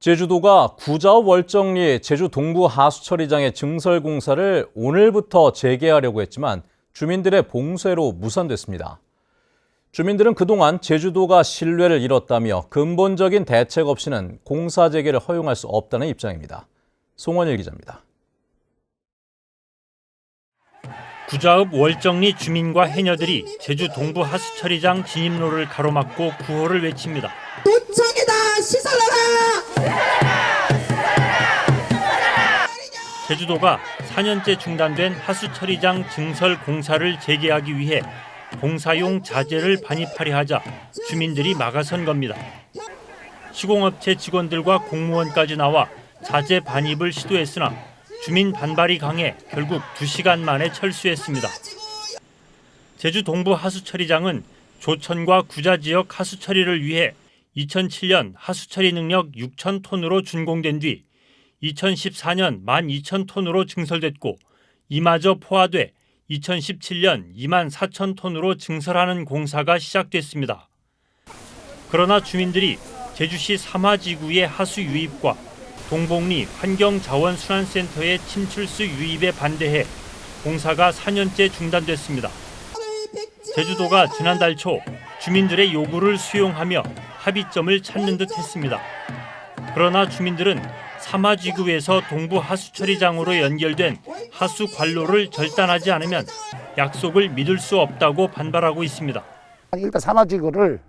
제주도가 구자읍 월정리 제주 동부 하수처리장의 증설 공사를 오늘부터 재개하려고 했지만 주민들의 봉쇄로 무산됐습니다. 주민들은 그동안 제주도가 신뢰를 잃었다며 근본적인 대책 없이는 공사 재개를 허용할 수 없다는 입장입니다. 송원일 기자입니다. 구자읍 월정리 주민과 해녀들이 제주 동부 하수처리장 진입로를 가로막고 구호를 외칩니다. 도청이다 시설하라 제주도가 4년째 중단된 하수처리장 증설 공사를 재개하기 위해 공사용 자재를 반입하려 하자 주민들이 막아선 겁니다. 시공업체 직원들과 공무원까지 나와 자재 반입을 시도했으나 주민 반발이 강해 결국 2시간 만에 철수했습니다. 제주 동부 하수처리장은 조천과 구자 지역 하수처리를 위해 2007년 하수처리 능력 6천 톤으로 준공된 뒤 2014년 12,000톤으로 증설됐고 이마저 포화돼 2017년 2만 4천 톤으로 증설하는 공사가 시작됐습니다. 그러나 주민들이 제주시 삼화지구의 하수 유입과 동복리 환경자원순환센터의 침출수 유입에 반대해 공사가 4년째 중단됐습니다. 제주도가 지난달 초 주민들의 요구를 수용하며 합의점을 찾는 듯 했습니다. 그러나 주민들은 삼화지구에서 동부 하수처리장으로 연결된 하수 관로를 절단하지 않으면 약속을 믿을 수 없다고 반발하고 있습니다. 일단 사마지구를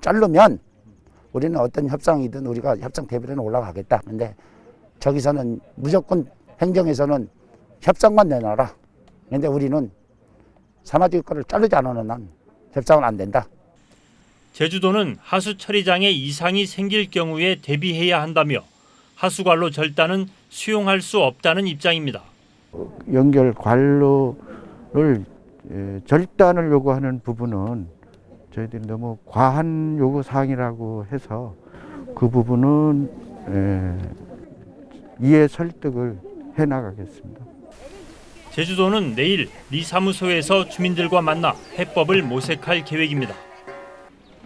자르면 우리는 어떤 협상이든 우리가 협상 대비로는 올라가겠다. 근데 저기서는 무조건 행정에서는 협상만 내놔라. 근데 우리는 거를 자르지 않으면 난 협상은 안 된다. 제주도는 하수 처리장에 이상이 생길 경우에 대비해야 한다며 하수관로 절단은 수용할 수 없다는 입장입니다. 연결 관로를 에, 절단을 요구하는 부분은 저희들이 너무 과한 요구 사항이라고 해서 그 부분은 에, 이해 설득을 해 나가겠습니다. 제주도는 내일 리 사무소에서 주민들과 만나 해법을 모색할 계획입니다.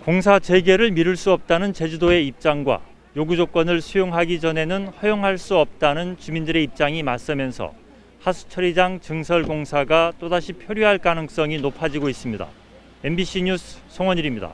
공사 재개를 미룰 수 없다는 제주도의 입장과 요구 조건을 수용하기 전에는 허용할 수 없다는 주민들의 입장이 맞서면서 하수처리장 증설 공사가 또다시 표류할 가능성이 높아지고 있습니다. MBC 뉴스 송원일입니다.